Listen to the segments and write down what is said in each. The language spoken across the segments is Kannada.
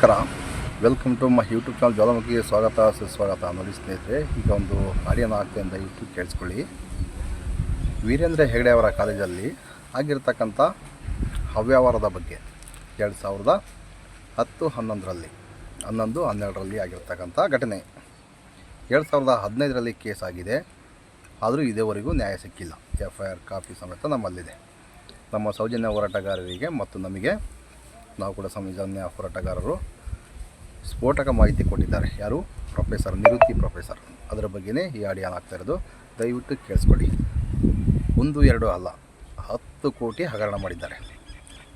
ನಮಸ್ಕಾರ. Welcome to my YouTube channel ಜ್ವಾಲಾಮುಖಿಗೆ ಸ್ವಾಗತ, ಸುಸ್ವಾಗತ ನೋಡಿ ಸ್ನೇಹಿತರೆ, ಈಗ ಒಂದು ಆಡಿಯೋನ ಅಂತ ಯೂಟ್ಯೂಬ್ ಕೇಳಿಸ್ಕೊಳ್ಳಿ. ವೀರೇಂದ್ರ ಹೆಗಡೆ ಅವರ ಕಾಲೇಜಲ್ಲಿ ಆಗಿರ್ತಕ್ಕಂಥ ಅವ್ಯವಹಾರದ ಬಗ್ಗೆ ಎರಡು ಸಾವಿರದ ಹತ್ತು ಹನ್ನೊಂದರಲ್ಲಿ, ಹನ್ನೊಂದು ಹನ್ನೆರಡರಲ್ಲಿ ಆಗಿರ್ತಕ್ಕಂಥ ಘಟನೆ. ಎರಡು ಸಾವಿರದ ಹದಿನೈದರಲ್ಲಿ ಕೇಸ್ ಆಗಿದೆ. ಆದರೂ ಇದೇವರೆಗೂ ನ್ಯಾಯ ಸಿಕ್ಕಿಲ್ಲ. ಎಫ್ ಐ ಆರ್ ಕಾಪಿ ಸಮೇತ ನಮ್ಮಲ್ಲಿದೆ. ನಮ್ಮ ಸೌಜನ್ಯ ಹೋರಾಟಗಾರರಿಗೆ ಮತ್ತು ನಮಗೆ ನಾವು ಕೂಡ ಸಂವಿಧಾನ ಹೋರಾಟಗಾರರು. ಸ್ಫೋಟಕ ಮಾಹಿತಿ ಕೊಟ್ಟಿದ್ದಾರೆ. ಯಾರು? ಪ್ರೊಫೆಸರ್ ನಿವೃತ್ತಿ ಪ್ರೊಫೆಸರ್. ಅದರ ಬಗ್ಗೆನೇ ಈ ಆಡಿಯೋ ಆಗ್ತಾ ಇರೋದು. ದಯವಿಟ್ಟು ಕೇಳಿಸ್ಕೊಳ್ಳಿ ಒಂದು, ಎರಡು ಅಲ್ಲ, ಹತ್ತು ಕೋಟಿ ಹಗರಣ ಮಾಡಿದ್ದಾರೆ.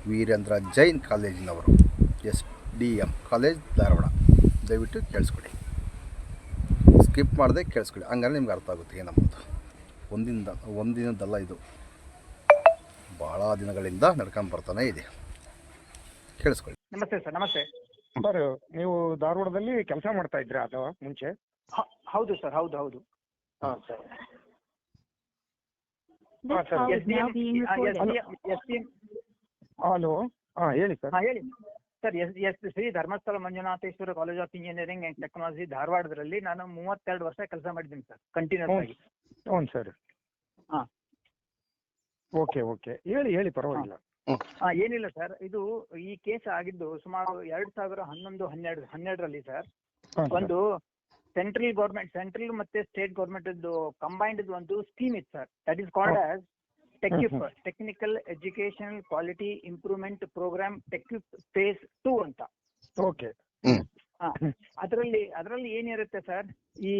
Virendra Jain ಕಾಲೇಜಿನವರು, S D M college, Dharwad. ದಯವಿಟ್ಟು ಕೇಳಿಸ್ಕೊಳ್ಳಿ ಸ್ಕಿಪ್ ಮಾಡದೆ ಕೇಳಿಸ್ಕೊಳ್ಳಿ ಹಂಗಾರೆ ನಿಮ್ಗೆ ಅರ್ಥ ಆಗುತ್ತೆ ಏನಂಬುದು. ಒಂದಿನ ಒಂದಿನದಲ್ಲ ಇದು. ಭಾಳ ದಿನಗಳಿಂದ ನಡ್ಕೊಂಡು ಬರ್ತಾನೆ ಇದೆ. ಕೇಳಿಸ್ಕೊಳ್ಳಿ. ನಮಸ್ತೆ ಸರ್ ನಮಸ್ತೆ. ಸರ್ ನೀವು ಧಾರವಾಡದಲ್ಲಿ ಕೆಲಸ ಮಾಡ್ತಾ ಇದ್ರಾ ಅಥವಾ ಮುಂಚೆ? ಹ- ಹೌದು ಸರ್ ಹೌದು ಹೌದು. Hello sir. ಹಾ, This call is now being recorded. ಹಲೋ? ಹೇಳಿ ಸರ್. ಹಾ ಹೇಳಿ. Sir S S Shri Dharmasthala Manjunatheshwara college of engineering and technology ಧಾರವಾಡದಲ್ಲಿ ನಾನು ಮೂವತ್ತೆರಡು ವರ್ಷ ಕೆಲಸ ಮಾಡಿದ್ದೀನಿ ಸರ್ ಕಂಟಿನ್ಯೂಸ್ ಆಗಿ. ಹ್ಞೂ ಸರ್. ಹಾ. Okay okay. ಹೇಳಿ ಹೇಳಿ ಪರವಾಗಿಲ್ಲ. ಹಾಂ ಏನಿಲ್ಲ ಸರ್ ಇದು ಈ ಕೇಸ್ ಆಗಿದ್ದು ಸುಮಾರು ಎರಡ್ ಸಾವಿರ ಹನ್ನೊಂದು ಹನ್ನೆರಡು ಹನ್ನೆರಡರಲ್ಲಿ ಸರ್ ಒಂದು ಸೆಂಟ್ರಲ್ ಗೌರ್ಮೆಂಟ್ ಸೆಂಟ್ರಲ್ ಮತ್ತೆ ಸ್ಟೇಟ್ ಗೌರ್ಮೆಂಟ್ ಕಂಬೈನ್ಡ್ ಒಂದು ಸ್ಕೀಮ್ ಇತ್ತು sir that is called as TEQIP technical education quality improvement programme TEQIP phase two ಅಂತ. ಓಕೆ. ಅದರಲ್ಲಿ ಅದರಲ್ಲಿ ಏನಿರುತ್ತೆ ಸರ್ ಈ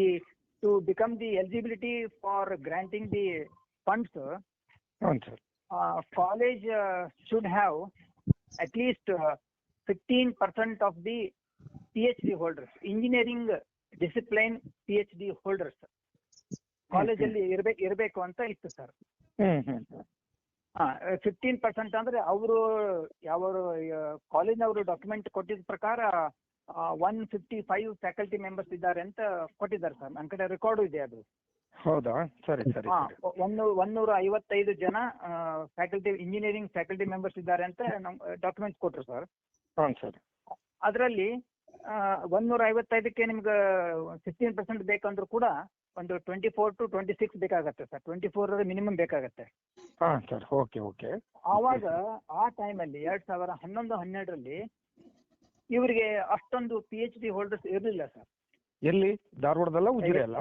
to become the eligibility for granting the funds ಹ್ಞೂ uh, college should have at least fifteen percent of the PhD holders, engineering holders engineering discipline P H D holders ಕಾಲೇಜಲ್ಲಿ ಇರ್ಬೇಕು ಇರಬೇಕು ಅಂತ ಇತ್ತು ಸರ್ ಫಿಫ್ಟೀನ್ ಪರ್ಸೆಂಟ್ ಅಂದ್ರೆ ಅವರು ಯಾವ ಕಾಲೇಜ್ನವರು ಡಾಕ್ಯುಮೆಂಟ್ ಕೊಟ್ಟಿದ ಪ್ರಕಾರ one fifty five faculty members ಇದ್ದಾರೆ ಅಂತ ಕೊಟ್ಟಿದ್ದಾರೆ ಸರ್ ನನ್ನ ಕಡೆ ರೆಕಾರ್ಡು ಇದೆ ಅದು. ಹೌದಾ? ಸರಿ ಸರಿ ಹಾ ಸರಿ. ಒಂದು ಒಂದೂರ ಐವತ್ತೈದು ಜನ ಫ್ಯಾಕಲ್ಟಿ ಇಂಜಿನಿಯರಿಂಗ್ ಫ್ಯಾಕಲ್ಟಿ ಮೆಂಬರ್ಸ್ ಇದ್ದಾರೆ ಅಂತ ನಮ್ ಡಾಕ್ಯುಮೆಂಟ್ಸ್ ಕೊಟ್ರು ಸರ್ ಹಾ ಸರ್. ಅದರಲ್ಲಿ ಒಂದೂರ ಐವತ್ತೈದಕ್ಕೆ ನಿಮ್ಗೆ ಫಿಫ್ಟೀನ್ ಪರ್ಸೆಂಟ್ ಬೇಕಂದ್ರೂ ಕೂಡ ಒಂದು twenty four to twenty six ಬೇಕಾಗತ್ತೆ ಸರ್ ಟ್ವೆಂಟಿ ಫೋರ್ ಮಿನಿಮಮ್ ಬೇಕಾಗತ್ತೆ. ಹಾಂ ಸರ್ ಓಕೆ ಓಕೆ. ಆವಾಗ ಆ ಟೈಮಲ್ಲಿ ಎರಡ್ ಸಾವಿರ ಹನ್ನೊಂದು ಹನ್ನೆರಡರಲ್ಲಿ ಇವರಿಗೆ ಅಷ್ಟೊಂದು ಪಿ ಎಚ್ ಡಿ ಹೋಲ್ಡರ್ಸ್ ಇರಲಿಲ್ಲ ಸರ್ ಎಲ್ಲಿ? ಧಾರವಾಡದಲ್ಲ ಉಜಿರೆ ಅಲ್ಲ?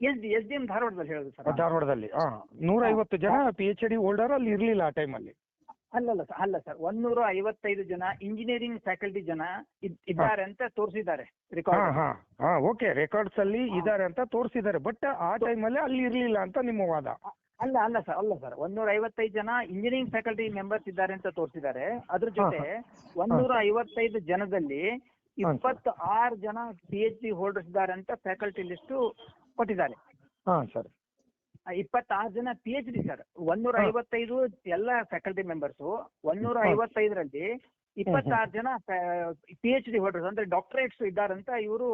S D S D M ಧಾರವಾಡದಲ್ಲಿ ಹೇಳುದು ಸರ್ ಧಾರವಾಡದಲ್ಲಿ ಹಾಂ ನೂರ ಐವತ್ತು ಜನ ಪಿ ಎಚ್ ಡಿ ಹೋಲ್ಡರ್ ಅಲ್ಲಿ ಇರ್ಲಿಲ್ಲ ಆ ಟೈಮಲ್ಲಿ ಅಲ್ಲಲ್ಲ ಸರ್ ಅಲ್ಲ ಸರ್ ಒಂದೂರ ಐವತ್ತೈದು ಜನ ಇಂಜಿನಿಯರಿಂಗ್ ಫ್ಯಾಕಲ್ಟಿ ಜನ ಇದ್- ಇದ್ದಾರೆ ಅಂತ ತೋರಿಸಿದ್ದಾರೆ ರೆಕಾರ್ಡ್ ಓಕೆ ರೆಕಾರ್ಡ್ಸ್ ಅಲ್ಲಿ ಇದ್ದಾರೆ ಅಂತ ತೋರಿಸಿದ್ದಾರೆ ಬಟ್ ಆ ಟೈಮಲ್ಲಿ ಅಲ್ಲಿ ಇರ್ಲಿಲ್ಲ ಅಂತ ನಿಮ್ಮ ವಾದ. ಅಲ್ಲ ಅಲ್ಲ ಸರ್ ಅಲ್ಲ ಸರ್ ಒಂದೂರ ಐವತ್ತೈದು ಜನ ಇಂಜಿನಿಯರಿಂಗ್ ಫ್ಯಾಕಲ್ಟಿ ಮೆಂಬರ್ಸ್ ಇದ್ದಾರೆ ಅಂತ ತೋರಿಸಿದ್ದಾರೆ. ಅದ್ರ ಜೊತೆ ಒಂದೂರ ಐವತ್ತೈದು ಜನದಲ್ಲಿ ಇಪ್ಪತ್ತು ಆರು ಜನ ಪಿ ಎಚ್ ಡಿ ಹೋಲ್ಡರ್ಸ್ ಇದ್ದಾರೆ ಅಂತ ಫ್ಯಾಕಲ್ಟಿ ಲಿಸ್ಟ್ ಕೊಟ್ಟಿದ್ದಾರೆ ಹಾಂ ಸರ್ ಇಪ್ಪತ್ತಾರು ಜನ ಪಿ ಎಚ್ ಡಿ ಸರ್ ಒಂದೂರ. ಐವತ್ತೈದು ಎಲ್ಲ ಫ್ಯಾಕಲ್ಟಿ ಮೆಂಬರ್ಸ್ ಒಂದೂರ. ಐವತ್ತೈದರಲ್ಲಿ ಇಪ್ಪತ್ತಾರು ಜನ ಪಿ ಎಚ್ ಡಿ ಹೋಲ್ಡರ್ಸ್ ಅಂದ್ರೆ ಡಾಕ್ಟರೇಟ್ಸ್ ಇದ್ದಾರಂತ ಇವರು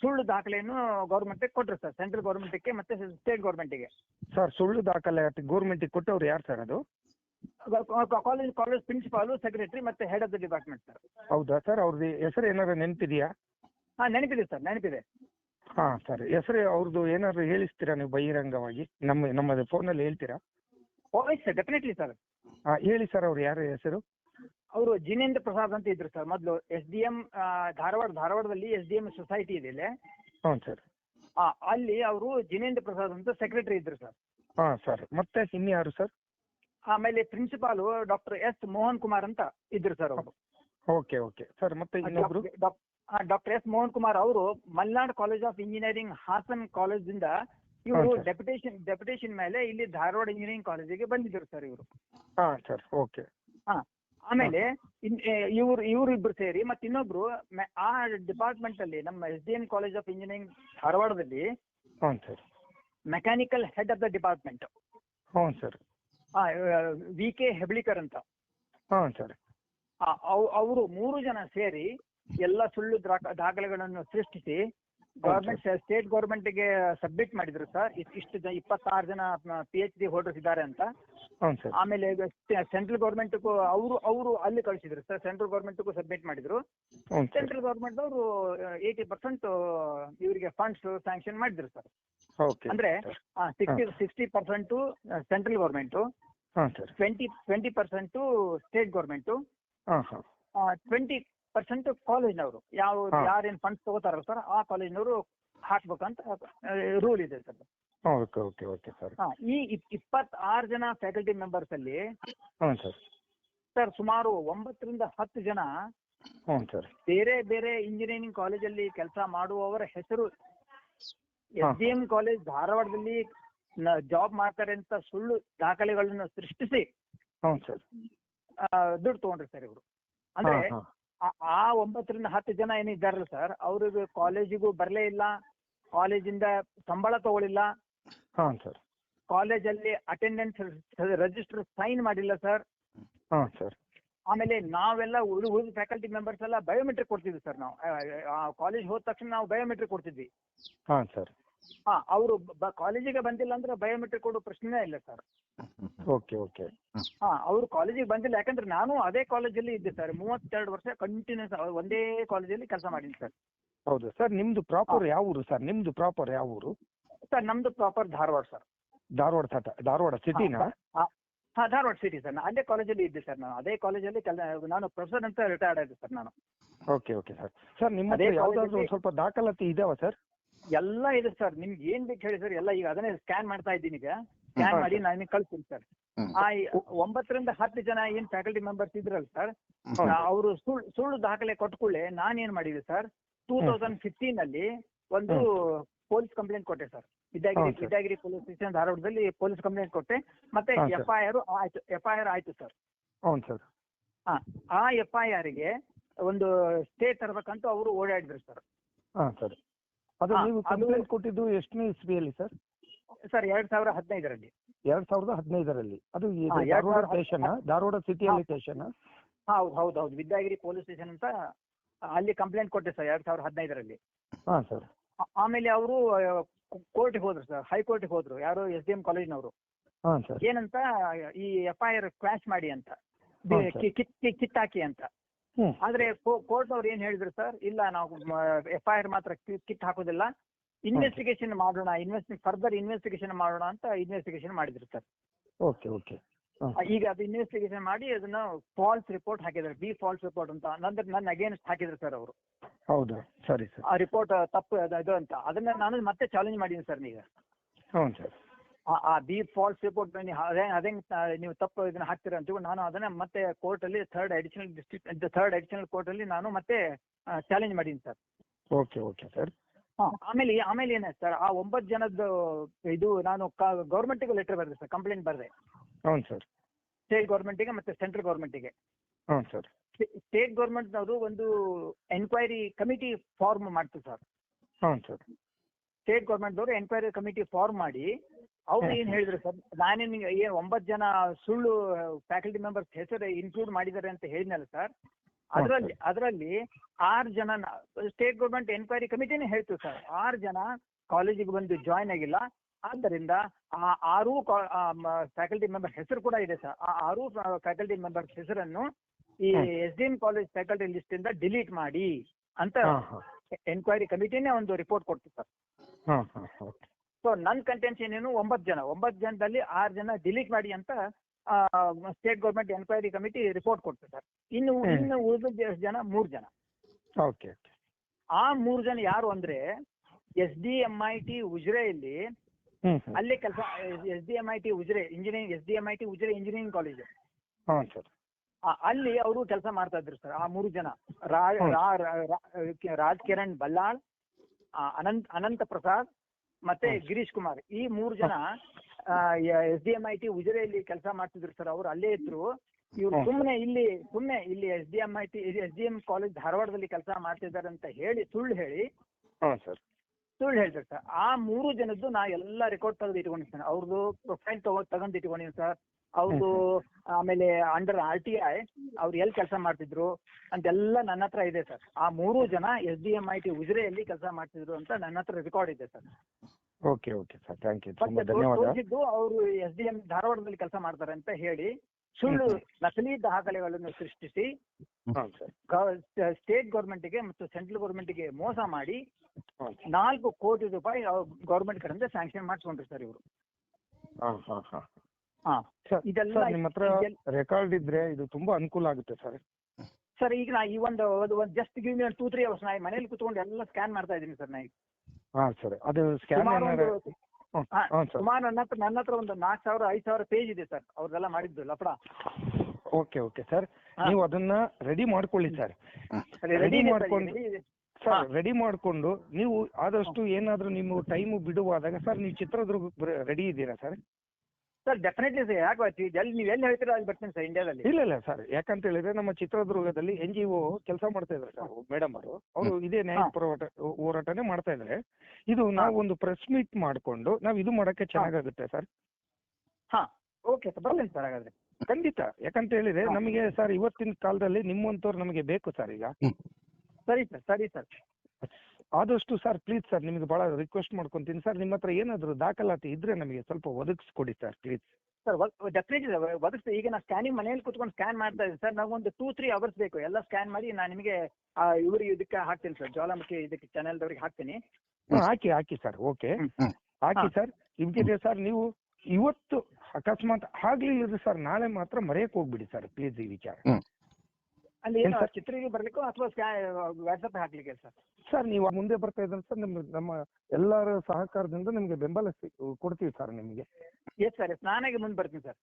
ಸುಳ್ಳು ದಾಖಲೆಯನ್ನು ಗೌರ್ಮೆಂಟ್ ಕೊಟ್ರು ಸರ್ ಸೆಂಟ್ರಲ್ ಗೌರ್ಮೆಂಟ್ಗೆ ಮತ್ತೆ ಸ್ಟೇಟ್ ಗೌರ್ಮೆಂಟ್ಗೆ ಸರ್ ಸುಳ್ಳು ದಾಖಲೆ ಗೌರ್ಮೆಂಟ್ ಕೊಟ್ಟವ್ರು ಯಾರು ಸರ್ ಅದು? ಕಾಲೇಜ್ ಕಾಲೇಜ್ ಪ್ರಿನ್ಸಿಪಾಲ್ ಸೆಕ್ರೆಟರಿ ಮತ್ತೆ head of the department sir ಹೌದಾ ಸರ್ ಅವ್ರದ್ದು ಹೆಸರು ಏನಾದ್ರು ನೆನಪಿದೆಯಾ? ಹಾ ನೆನಪಿದೆ ಸರ್ ನೆನಪಿದೆ. ಹಾಂ ಸರಿ. ಹೆಸರು ಅವ್ರದ್ದು ಏನಾದ್ರು ಹೇಳಿಸ್ತೀರಾ ನೀವು ಬಹಿರಂಗವಾಗಿ? ನಮ್ಮ ನಮ್ಮ ಫೋನಲ್ಲಿ ಹೇಳ್ತೀರಾ? ಓಯ್ ಸರ್ ಡೆಫಿನೆಟ್ಲಿ ಸರ್ ಹಾ ಹೇಳಿ ಸರ್ ಅವ್ರು ಯಾರು ಹೆಸರು? ಅವರು ಜಿನೇಂದ್ರ ಪ್ರಸಾದ್ ಅಂತ ಇದ್ರು ಸರ್ ಮೊದಲು ಎಸ್ ಡಿ ಎಂ ಧಾರವಾಡ ಧಾರವಾಡದಲ್ಲಿ ಎಸ್ ಡಿ ಎಂ ಸೊಸೈಟಿ ಇದೆ ಇಲ್ಲಿ. ಹ್ಞೂ ಸರ್. ಆ, ಅಲ್ಲಿ ಅವರು ಜಿನೇಂದ್ರ ಪ್ರಸಾದ್ ಅಂತ ಸೆಕ್ರೆಟರಿ ಇದ್ರು ಸರ್ ಹಾ ಸರ್. ಮತ್ತೆ ಇನ್ಯಾರು ಸರ್ ಆಮೇಲೆ principal doctor S Mohan Kumar ಅಂತ ಇದ್ರು ಸರ್ ಅವರು. Okay okay. ಸರ್ ಮತ್ತೆ ಇನ್ನೊಬ್ರು? ಡಾಕ್ಟರ್ ಎಸ್ ಮೋಹನ್ ಕುಮಾರ್ ಅವರು Malnad college of engineering Hassan ಕಾಲೇಜಿಂದ ಇವರು ಹಾ, sir. ಡೆಪ್ಯುಟೇಷನ್ ಡೆಪ್ಯುಟೇಷನ್ ಮೇಲೆ ಇಲ್ಲಿ ಧಾರವಾಡ ಇಂಜಿನಿಯರಿಂಗ್ ಕಾಲೇಜಿಗೆ ಬಂದಿದ್ರು ಸರ್ ಇವರು. ಹಾಂ ಸರ್ ಓಕೆ. ಆಮೇಲೆ ಇವ್ರು ಇವ್ರು ಇಬ್ರು ಸೇರಿ ಮತ್ತೆ ಇನ್ನೊಬ್ರು ಆ ಡಿಪಾರ್ಟ್ಮೆಂಟ್ ಅಲ್ಲಿ ನಮ್ಮ S D N college of engineering ಧಾರವಾಡದಲ್ಲಿ mechanical head of the department ಹ್ಞೂ ಸರ್. ವಿ ಕೆ ಹೆಬ್ಳಿಕರ್ ಅಂತ. ಸರ್. ಅವರು ಮೂರು ಜನ ಸೇರಿ ಎಲ್ಲ ಸುಳ್ಳು ದಾಖಲೆಗಳನ್ನು ಸೃಷ್ಟಿಸಿ ಗವರ್ಮೆಂಟ್ ಸ್ಟೇಟ್ ಗೌರ್ಮೆಂಟ್ಗೆ ಸಬ್ಮಿಟ್ ಮಾಡಿದ್ರು ಸರ್ ಇಷ್ಟು ಇಪ್ಪತ್ತಾರು ಜನ ಪಿ ಎಚ್ ಡಿ ಹೋಲ್ಡರ್ಸ್ ಇದ್ದಾರೆ ಅಂತ. ಆಮೇಲೆ ಸೆಂಟ್ರಲ್ ಗವರ್ಮೆಂಟ್ ಅವರು ಅವರು ಅಲ್ಲಿ ಕಳಿಸಿದ್ರು ಸರ್ ಸೆಂಟ್ರಲ್ ಗವರ್ಮೆಂಟ್ ಸಬ್ಮಿಟ್ ಮಾಡಿದ್ರು. ಸೆಂಟ್ರಲ್ ಗೌರ್ಮೆಂಟ್ ಅವರು ಏಯ್ಟಿ ಪರ್ಸೆಂಟ್ ಇವರಿಗೆ ಫಂಡ್ಸ್ ಸ್ಯಾಂಕ್ಷನ್ ಮಾಡಿದ್ರು ಸರ್. ಅಂದ್ರೆ sixty sixty percent central government twenty twenty percent state government twenty percent ಕಾಲೇಜ್ನವರು ಯಾವ ಯಾರೇನ್ ಫಂಡ್ಸ್ ತಗೋತಾರಲ್ಲ ಸರ್ ಆ ಕಾಲೇಜ್ನವರು ಹಾಕ್ಬೇಕಂತ ರೂಲ್ ಇದೆ sir okay okay okay sir ಈ ಇಪ್- ಇಪ್ಪತ್ತಾರು ಜನ ಫ್ಯಾಕಲ್ಟಿ ಮೆಂಬರ್ಸ್ ಅಲ್ಲಿ ಸರ್. ಸರ್ ಸುಮಾರು ಒಂಬತ್ತರಿಂದ ಹತ್ತು ಜನ ಬೇರೆ ಬೇರೆ ಇಂಜಿನಿಯರಿಂಗ್ ಕಾಲೇಜಲ್ಲಿ ಕೆಲಸ ಮಾಡುವವರ ಹೆಸರು. ಎಸ್ ಡಿ ಎಂ ಕಾಲೇಜ್ ಧಾರವಾಡದಲ್ಲಿ ಜಾಬ್ ಮಾಡ್ತಾರೆ ಅಂತ ಸುಳ್ಳು ದಾಖಲೆಗಳನ್ನು ಸೃಷ್ಟಿಸಿ ದುಡ್ಡು ತಗೊಂಡ್ರಿ ಸರ್ ಇವರು. ಅಂದ್ರೆ ಆ- ಆ ಒಂಬತ್ತರಿಂದ ಹತ್ತು ಜನ ಏನಿದ್ದಾರಲ್ಲ ಸರ್ ಅವ್ರಿಗೆ ಕಾಲೇಜಿಗೂ ಬರಲೇ ಇಲ್ಲ ಕಾಲೇಜಿಂದ ಸಂಬಳ ತಗೊಳಿಲ್ಲ ಹಾಂ ಸರ್ ಕಾಲೇಜಲ್ಲಿ ಅಟೆಂಡೆನ್ಸ್ ರಿಜಿಸ್ಟರ್ ಸೈನ್ ಮಾಡಿಲ್ಲ ಸರ್ ಹಾಂ ಸರ್ ಆಮೇಲೆ ನಾವೆಲ್ಲ ಉಳಿದ ಉಳಿದ ಫ್ಯಾಕಲ್ಟಿ ಮೆಂಬರ್ಸ್ ಎಲ್ಲ ಬಯೋಮೆಟ್ರಿಕ್ ಕೊಡ್ತಿದ್ವಿ ಸರ್ ನಾವು ಕಾಲೇಜ್ ಹೋದ ತಕ್ಷಣ ನಾವು ಬಯೋಮೆಟ್ರಿಕ್ ಕೊಡ್ತಿದ್ವಿ ಹಾಂ ಸರ್ ಹಾ ಅವರು ಕಾಲೇಜಿಗೆ ಬಂದಿಲ್ಲ ಅಂದ್ರೆ ಬಯೋಮೆಟ್ರಿಕ್ ಕೊಡೋ ಪ್ರಶ್ನೆ ಇಲ್ಲ ಸರ್ ಓಕೆ ಓಕೆ ಹಾ ಅವರು ಕಾಲೇಜಿಗೆ ಬಂದಿಲ್ಲ ಯಾಕಂದ್ರೆ ನಾನು ಅದೇ ಕಾಲೇಜಲ್ಲಿ ಇದ್ದೆ ಸರ್ ಮೂವತ್ತೆರಡು ವರ್ಷ ಕಂಟಿನ್ಯೂಸ್ ಒಂದೇ ಕಾಲೇಜಲ್ಲಿ ಕೆಲಸ ಮಾಡೀನಿ ಸರ್ ಹೌದು ಸರ್ ನಿಮ್ದು ಪ್ರಾಪರ್ ಯಾವ ಊರು ಸರ್ ನಿಮ್ದು ಪ್ರಾಪರ್ ಯಾವ ಊರು ಸರ್ ನಮ್ದು proper Dharwad sir Dharwad city Dharwad ಸಿಟಿನಾ ಹಾ ಧಾರವಾಡ ಸಿಟಿ ಸರ್ ಅದೇ ಕಾಲೇಜಲ್ಲಿ ಇದ್ದೆ ಸರ್ ನಾನು. ಅದೇ ಕಾಲೇಜಲ್ಲಿ ನಾನು ಪ್ರೊಫೆಸರ್ ಅಂತ ರಿಟೈರ್ಡ್ ಆಗಿದೆ ಸರ್ ನಾನು. ಓಕೆ ಓಕೆ ಸರ್ ಸರ್ ನಿಮ್ಮ ಯಾವುದಾದ್ರೂ ಸ್ವಲ್ಪ ದಾಖಲಾತಿ ಇದಾವ ಸರ್ ಎಲ್ಲ ಇದೆ ಸರ್ ನಿಮ್ಗೆ ಏನ್ ಬೇಕು ಹೇಳಿ ಸರ್ ಎಲ್ಲ ಈಗ ಅದನ್ನೇ ಸ್ಕ್ಯಾನ್ ಮಾಡ್ತಾ ಇದ್ದೀನಿ ಈಗ. ಸ್ಕ್ಯಾನ್ ಮಾಡಿ. ನಾನು ನಿಮ್ಗೆ ಕಳ್ಸ್ತೀನಿ ಸರ್ ಆ ಒಂಬತ್ತರಿಂದ ಹತ್ತು ಜನ ಏನ್ ಫ್ಯಾಕಲ್ಟಿ ಮೆಂಬರ್ಸ್ ಇದ್ರಲ್ಲ ಸರ್. ಅವರು ಸುಳ್ಳು ಸುಳ್ಳು ದಾಖಲೆ ಕೊಟ್ಕೊಳ್ಳೆ ನಾನು ಏನ್ ಮಾಡಿದೆ ಸರ್ ಟೂ. ತೌಸಂಡ್ ಫಿಫ್ಟೀನ್ ಅಲ್ಲಿ ಒಂದು ಪೊಲೀಸ್ ಕಂಪ್ಲೇಂಟ್ ಕೊಟ್ಟೆ ಸರ್ ಇದಾಗಿರಿ ಇದಾಗಿರಿ ಪೊಲೀಸ್ ಸ್ಟೇಷನ್ ಧಾರವಾಡದಲ್ಲಿ ಪೊಲೀಸ್ ಕಂಪ್ಲೇಂಟ್ ಕೊಟ್ಟೆ. ಮತ್ತೆ. ಎಫ್ ಐ ಆರ್ ಆಯ್ತು ಎಫ್ ಐ ಆರ್ ಆಯ್ತು ಸರ್ ಹೌದು ಸರ್ ಹಾ ಆ ಎಫ್ ಐ ಆರ್ಗೆ ಒಂದು ಸ್ಟೇ ತರಬೇಕಂತ ಅವರು ಓಡಾಡಿದ್ರು ಸರ್ ಹಾ ಸರ್ ಅದು ನೀವು ಕಂಪ್ಲೇಂಟ್ ಕೊಟ್ಟಿದ್ದು ಎಷ್ಟನೇ ಇಸ್ವಿಯಲ್ಲಿ ಸರ್? ಸರ್ ಎರಡ್ ಸಾವಿರ ಹದಿನೈದರಲ್ಲಿ. ಎರಡ್ ಸಾವಿರದ ಹದಿನೈದರಲ್ಲಿ. ಅದು ಇದು ಹಾ, ಎರಡ್ ಧಾರವಾಡ ಸಾವಿರದ ಸ್ಟೇಷನ್ ಧಾರವಾಡ ಸಿಟಿಯಲ್ಲಿ ಸ್ಟೇಷನ್ ಹೌದು ಹೌದು ಹೌದು. ವಿದ್ಯಾಗಿರಿ ಪೊಲೀಸ್ ಸ್ಟೇಷನ್ ಅಂತ ಅಲ್ಲಿ ಕಂಪ್ಲೇಂಟ್ ಕೊಟ್ಟೆ ಸರ್ ಎರಡ್ ಸಾವಿರದ ಹದಿನೈದರಲ್ಲಿ. ಹಾಂ ಸರ್. ಆ- ಆಮೇಲೆ ಅವರು ಕೋರ್ಟ್ಗೆ ಹೋದ್ರು ಸರ್ ಹೈಕೋರ್ಟ್ಗೆ ಹೋದ್ರು ಯಾರು ಎಸ್ ಡಿ ಎಂ ಕಾಲೇಜ್ನವರು ಹಾಂ ಸರ್. ಏನಂತ ಈ ಎಫ್ ಐ ಆರ್ ಕ್ವಾಶ್ ಮಾಡಿ ಅಂತ. ಹಾ, ಸರ್. ಕಿ- ಕಿತ್ ಕಿ- ಕಿತ್ತಾಕಿ ಅಂತ. ಆದ್ರೆ ಕೋರ್ಟ್ ಅವ್ರು ಏನ್ ಹೇಳಿದ್ರು ಸರ್ ಇಲ್ಲ ನಾವು ಎಫ್ ಐ ಆರ್ ಮಾತ್ರ ಕಿಟ್ ಹಾಕೋದಿಲ್ಲ. ಇನ್ವೆಸ್ಟಿಗೇಷನ್ ಮಾಡೋಣ ಇನ್ವೆಸ್ಟ್ ಫರ್ದರ್ ಇನ್ವೆಸ್ಟಿಗೇಷನ್ ಮಾಡೋಣ ಅಂತ ಇನ್ವೆಸ್ಟಿಗೇಷನ್ ಮಾಡಿದ್ರು ಸರ್. Okay okay. ಈಗ ಅದು ಇನ್ವೆಸ್ಟಿಗೇಷನ್ ಮಾಡಿ ಅದನ್ನ ಫಾಲ್ಸ್ ರಿಪೋರ್ಟ್ ಹಾಕಿದ್ರು ಬಿ ಫಾಲ್ಸ್ ರಿಪೋರ್ಟ್ ಅಂತ. ನಂತರ ನನ್ನ ಅಗೇನ್ಸ್ಟ್ ಹಾಕಿದ್ರು ಸರ್ ಅವರು. ಹೌದು ಸರಿ ಸರ್. ಆ ರಿಪೋರ್ಟ್ ತಪ್ಪು ಅದು ಅಂತ. ಅದನ್ನ ನಾನು ಮತ್ತೆ ಚಾಲೆಂಜ್ ಮಾಡಿದ್ದೀನಿ ಸರ್ ಈಗ ಹೌದು ಸರ್. ಆ- ಬಿ ಫಾಲ್ಸ್ ರಿಪೋರ್ಟ್ ಅದೇ ಅದೇ ನೀವು ತಪ್ಪು ಇದನ್ನ ಹಾಕ್ತೀರ ಅಂತ ನಾನು ಅದನ್ನ ಮತ್ತೆ ಕೋರ್ಟ್ ಅಲ್ಲಿ third additional district third additional court ಅಲ್ಲಿ ನಾನು ಮತ್ತೆ ಚಾಲೆಂಜ್ ಮಾಡೀನಿ ಸರ್ ಓಕೆ ಓಕೆ ಸರ್ ಆಮೇಲೆ ಆಮೇಲೆ ಏನಾಯ್ತು ಸರ್ ಆ ಒಂಬತ್ತು ಜನದ್ದು ಇದು ನಾನು ಗೌರ್ಮೆಂಟಿಗೆ ಲೆಟರ್ ಬರೆದೆ ಸರ್ ಕಂಪ್ಲೇಂಟ್ ಬರೆದೆ. ಹೌದು ಸರ್ ಸ್ಟೇಟ್ ಗೌರ್ಮೆಂಟಿಗೆ ಮತ್ತೆ ಸೆಂಟ್ರಲ್ ಗೌರ್ಮೆಂಟಿಗೆ ಹೌದು ಸರ್ ಸ್ಟೇಟ್ ಗೌರ್ಮೆಂಟ್ನವರು ಒಂದು ಎನ್ಕ್ವೈರಿ ಕಮಿಟಿ ಫಾರ್ಮ್ ಮಾಡ್ತು ಸರ್ ಹೌದು ಸರ್ ಸ್ಟೇಟ್ ಗೌರ್ಮೆಂಟ್ದವರು ಎನ್ಕ್ವೈರಿ ಕಮಿಟಿ ಫಾರ್ಮ್ ಮಾಡಿ ಅವ್ರು. ಏನ್ ಹೇಳಿದ್ರು ಸರ್? ನಾನೇ ನಿಮ್ಗೆ ಏನ್ ಒಂಬತ್ತು ಜನ ಸುಳ್ಳು ಫ್ಯಾಕಲ್ಟಿ ಮೆಂಬರ್ಸ್ ಹೆಸರು ಇನ್ಕ್ಲೂಡ್ ಮಾಡಿದ್ದಾರೆ ಅಂತ ಹೇಳಿದ್ನಲ್ಲ ಸರ್? ಅದರಲ್ಲಿ ಅದರಲ್ಲಿ ಆರು ಜನ ಸ್ಟೇಟ್ ಗೌರ್ಮೆಂಟ್ ಎನ್ಕ್ವೈರಿ ಕಮಿಟಿನೇ ಹೇಳ್ತು ಸರ್. ಆರು ಜನ ಕಾಲೇಜಿಗೆ ಬಂದು ಜಾಯ್ನ್ ಆಗಿಲ್ಲ. ಆದ್ದರಿಂದ ಆ ಆರು ಫ್ಯಾಕಲ್ಟಿ ಮೆಂಬರ್ ಹೆಸರು ಕೂಡ ಇದೆ ಸರ್. ಆ ಆರು ಫ್ಯಾಕಲ್ಟಿ ಮೆಂಬರ್ಸ್ ಹೆಸರನ್ನು ಈ. S D M college faculty list ಇಂದ ಡಿಲೀಟ್ ಮಾಡಿ ಅಂತ ಎನ್ಕ್ವೈರಿ ಕಮಿಟಿನೇ ಒಂದು ರಿಪೋರ್ಟ್ ಕೊಡ್ತು ಸರ್. ಹಾಂ ಹಾಂ ಓಕೆ. ಸೊ ನನ್ ಕಂಟೆನ್ಸ್ ಏನೇನು ಒಂಬತ್ತು ಜನ. ಒಂಬತ್ತು ಜನದಲ್ಲಿ ಆರು ಜನ ಡಿಲೀಟ್ ಮಾಡಿ ಅಂತ state government enquiry committee report ಕೊಡ್ತು ಸರ್ ಇನ್ನು. ಇನ್ನು ಉಳಿದ ಜನ ಮೂರು ಜನ. ಓಕೆ ಆ ಮೂರು ಜನ ಯಾರು ಅಂದ್ರೆ S D M I T Ujire ಇಲ್ಲಿ ಹ್ಞೂ ಕೆಲಸ S D M I T Ujire engineering S D M I T Ujire engineering college ಅಲ್ಲಿ ಅವರು ಕೆಲಸ ಮಾಡ್ತಾ ಇದ್ರು ಸರ್ ಆ ಮೂರು ಜನ. ರಾಜ್ ಕಿರಣ್ ಬಲ್ಲಾಳ್ ಅನಂತ್ ಅನಂತ ಪ್ರಸಾದ್ ಮತ್ತೆ. ಗಿರೀಶ್ ಕುಮಾರ್. ಈ ಮೂರು ಜನ S D M I T ಉಜಿರೆಯಲ್ಲಿ ಕೆಲಸ ಮಾಡ್ತಿದ್ರು ಸರ್ ಅವ್ರು ಅಲ್ಲೇ ಇದ್ರು. ಇವ್ರು ಸುಮ್ನೆ ಸುಮ್ಮನೆ ಇಲ್ಲಿ ಸುಮ್ಮನೆ ಇಲ್ಲಿ S D M I T S D M college ಧಾರವಾಡದಲ್ಲಿ ಕೆಲಸ ಮಾಡ್ತಿದ್ದಾರೆ ಅಂತ ಹೇಳಿ ಸುಳ್ಳು ಹೇಳಿ. ಸರ್. ಸುಳ್ಳು ಹೇಳ್ತಾರೆ ಸರ್. ಆ ಮೂರು ಜನದ್ದು ನಾ ಎಲ್ಲಾ ರೆಕಾರ್ಡ್ ತೆಗೆದು ಇಟ್ಕೊಂಡಿದ್ದೀನಿ ಅವ್ರದ್ದು ಪ್ರೊಫೈಲ್ ತಗೋ ತಗೊಂಡ್ ಇಟ್ಕೊಂಡಿದ್ದೀನಿ ಸರ್. ಅವ್ರದ್ದು ಆಮೇಲೆ ಅಂಡರ್ ಆರ್ ಟಿ ಐ ಅವ್ರು ಎಲ್ಲಿ ಕೆಲಸ ಮಾಡ್ತಿದ್ರು ಅಂತೆಲ್ಲ ನನ್ನ ಹತ್ರ ಇದೆ ಸರ್. ಆ ಮೂರು ಜನ S D M I T ಉಜಿರೆಯಲ್ಲಿ ಕೆಲಸ ಮಾಡ್ತಿದ್ರು ಅಂತ ನನ್ನ ಹತ್ರ ರೆಕಾರ್ಡ್ ಇದೆ sir. Okay okay sir thank you ತುಂಬಾ ಧನ್ಯವಾದ. ತೋರಿಸಿದ್ದು ಅವರು ಎಸ್ ಡಿ ಎಂ ಧಾರವಾಡದಲ್ಲಿ ಕೆಲಸ ಮಾಡ್ತಾರೆ ಅಂತ ಹೇಳಿ ಸುಳ್ಳು ನಕಲಿ ದಾಖಲೆಗಳನ್ನು ಸೃಷ್ಟಿಸಿ ಹೌದು ಸರ್. ಸ್ಟೇಟ್ ಗೌರ್ಮೆಂಟ್ಗೆ ಮತ್ತು ಸೆಂಟ್ರಲ್ ಗೌರ್ಮೆಂಟ್ಗೆ ಮೋಸ ಮಾಡಿ ನಾಲ್ಕು ಕೋಟಿ ರೂಪಾಯಿ ಗೌರ್ಮೆಂಟ್ ಕಡೆಯಿಂದ ಸ್ಯಾಂಕ್ಷನ್ ಮಾಡಿಸ್ಕೊಂಡ್ರು ಸರ್ ಇವರು. ಹಾಂ ಹಾಂ ಹಾಂ. ಹಾ ಇದೆಲ್ಲ ಸರ್ ನಿಮ್ಮ ಹತ್ರ ಇದೆಲ್ಲ- ರೆಕಾರ್ಡ್ ಇದ್ರೆ ಇದು ತುಂಬಾ ಅನುಕೂಲ ಆಗುತ್ತೆ ಸರ್. ಸರ್ ಈಗ ನಾ ಈ ಒಂದು ಒಂದು just give me two three hours ನಾ ಮನೇಲಿ ಕುತ್ಕೊಂಡು ಎಲ್ಲ ಸ್ಕ್ಯಾನ್ ಮಾಡ್ತಾ ಇದ್ದೀನಿ ಸರ್ ನಾ ಈಗ. ಹಾ ಸರ್ ಅದು ಸ್ಕ್ಯಾನ್ ಸುಮಾರು ಏನಾರ ಒಂದು- ಹ್ಮ್, ಹಾ, ಹಾಂ ಸರ್. ಸುಮಾರು ನನ್ನ ಹತ್ರ ನನ್ನ ಹತ್ರ ಒಂದು ನಾಲ್ಕು ಸಾವಿರ ಐದು ಸಾವಿರ ಪೇಜ್ ಇದೆ ಸರ್ ಅವ್ರದೆಲ್ಲ ಮಾಡಿದ್ದು ಲಪಡ. Okay okay sir. ಹಾ. ನೀವು ಅದನ್ನ ರೆಡಿ ಮಾಡ್ಕೊಳ್ಳಿ ಸರ್. ರೆಡಿ ಮಾಡ್ಕೊಂಡು- ಸರ್, ಸರ್ ರೆಡಿ ಮಾಡ್ಕೊಂಡು ನೀವು ಆದಷ್ಟು ಏನಾದ್ರೂ ನಿಮ್ಮ ಟೈಮ್ ಬಿಡುವಾದಾಗ ಸರ್ ನೀವು ಚಿತ್ರದುರ್ಗ ರೆಡಿ ಇದ್ದೀರಾ ಸರ್? ಸರ್ ಡೆಫಿನೆಟ್ಲಿ ಸರ್ ಯಾಕೆ ಬರ್ತೀವಿ ಎಲ್ಲಿ ನೀವು ಎಲ್ಲಿ ಹೇಳ್ತೀರಾ ಅಲ್ಲಿ ಬರ್ತೀನಿ ಸರ್ ಇಂಡಿಯಾದಲ್ಲಿ ಇಲ್ಲ ಇಲ್ಲ ಸರ್ ಯಾಕಂತ ಹೇಳಿದ್ರೆ ನಮ್ಮ ಚಿತ್ರದುರ್ಗದಲ್ಲಿ ಎನ್ ಜಿ ಒ ಕೆಲಸ ಮಾಡ್ತಾ ಇದ್ದಾರೆ ಸರ್ ಮೇಡಮ್ ಅವರು. ಅವರು ಇದೇ ನ್ಯಾಯ. ಹೋರಾಟ ಹೋರಾಟನೇ ಮಾಡ್ತಾ ಇದ್ದಾರೆ ಇದು ನಾವು ಒಂದು ಪ್ರೆಸ್ ಮೀಟ್ ಮಾಡಿಕೊಂಡು ನಾವು ಇದು ಮಾಡಕ್ಕೆ ಚೆನ್ನಾಗಾಗುತ್ತೆ ಸರ್? ಹಾ. ಓಕೆ ಸರ್ ಬರಲಿ ಸರ್ ಹಾಗಾದ್ರೆ. ಖಂಡಿತ. ಯಾಕಂತ ಹೇಳಿದ್ರೆ ನಮಗೆ ಸರ್ ಇವತ್ತಿನ ಕಾಲದಲ್ಲಿ ನಿಮ್ಮಂತವ್ರು ನಮಗೆ ಬೇಕು ಸರ್ ಈಗ. ಸರಿ ಸರ್ ಸರಿ ಸರ್. ಆದಷ್ಟು ಸರ್ ಪ್ಲೀಸ್ ಸರ್ ನಿಮಗೆ ಬಹಳ ರಿಕ್ವೆಸ್ಟ್ ಮಾಡ್ಕೊಂತೀನಿ. ಸರ್ ನಿಮ್ಮ ಹತ್ರ ಏನಾದ್ರು ದಾಖಲಾತಿ ಇದ್ರೆ ನಮಗೆ ಸ್ವಲ್ಪ ಒದಗಿಸ್ಕೊಡಿ ಸರ್ ಪ್ಲೀಸ್ ಸರ್ ಡೆಫಿನೆಟ್ಲಿ ಒದಗಿಸ್ತೀವಿ. ಈಗ ನಾನು ಸ್ಕ್ಯಾನಿಂಗ್ ಮನೇಲಿ ಕುತ್ಕೊಂಡು ಸ್ಕ್ಯಾನ್ ಮಾಡ್ತಾ ಇದ್ದೀನಿ. ಸರ್ ನಾವು ಒಂದು ಟೂ ತ್ರೀ ಅವರ್ಸ್ ಬೇಕು. ಎಲ್ಲ ಸ್ಕ್ಯಾನ್ ಮಾಡಿ ನಾನು ನಿಮಗೆ ಇವ್ರಿಗೆ ಇದಕ್ಕೆ ಹಾಕ್ತೀನಿ ಸರ್ ಜ್ವಾಲಾಮುಖಿ ಇದಕ್ಕೆ ಚಾನೆಲ್ ದವರಿಗೆ ಹಾಕ್ತೀನಿ ಹಾಕಿ ಹಾಕಿ ಸರ್ ಓಕೆ. ಹಾಕಿ ಸರ್ ಇಂಜಿನಿಯರ್ ಸರ್ ನೀವು ಇವತ್ತು ಅಕಸ್ಮಾತ್ ಆಗ್ಲಿ ಸರ್ ನಾಳೆ ಮಾತ್ರ ಮರೆಯಕ್ ಹೋಗ್ಬಿಡಿ ಸರ್ ಪ್ಲೀಸ್ ಈ ವಿಚಾರ. ಅಲ್ಲಿ ಏನೋ? ಚಿತ್ರಕ್ಕೆ ಬರ್ಲಿಕ್ಕೂ ಅಥವಾ ವಾಟ್ಸಪ್ ಹಾಕ್ಲಿಕ್ಕೆ ಸರ್? ಸರ್ ನೀವು ಮುಂದೆ ಬರ್ತಾ ಇದ್ರೆ ಸರ್ ನಮ್ಮ ನಮ್ಮ ಎಲ್ಲರ ಸಹಕಾರದಿಂದ ನಿಮ್ಗೆ ಬೆಂಬಲ ಕೊಡ್ತೀವಿ ಸರ್ ನಿಮ್ಗೆ. ಎಸ್ ಸರ್ ಎಸ್ ನಾನಾಗೆ ಮುಂದೆ ಬರ್ತೀನಿ sir.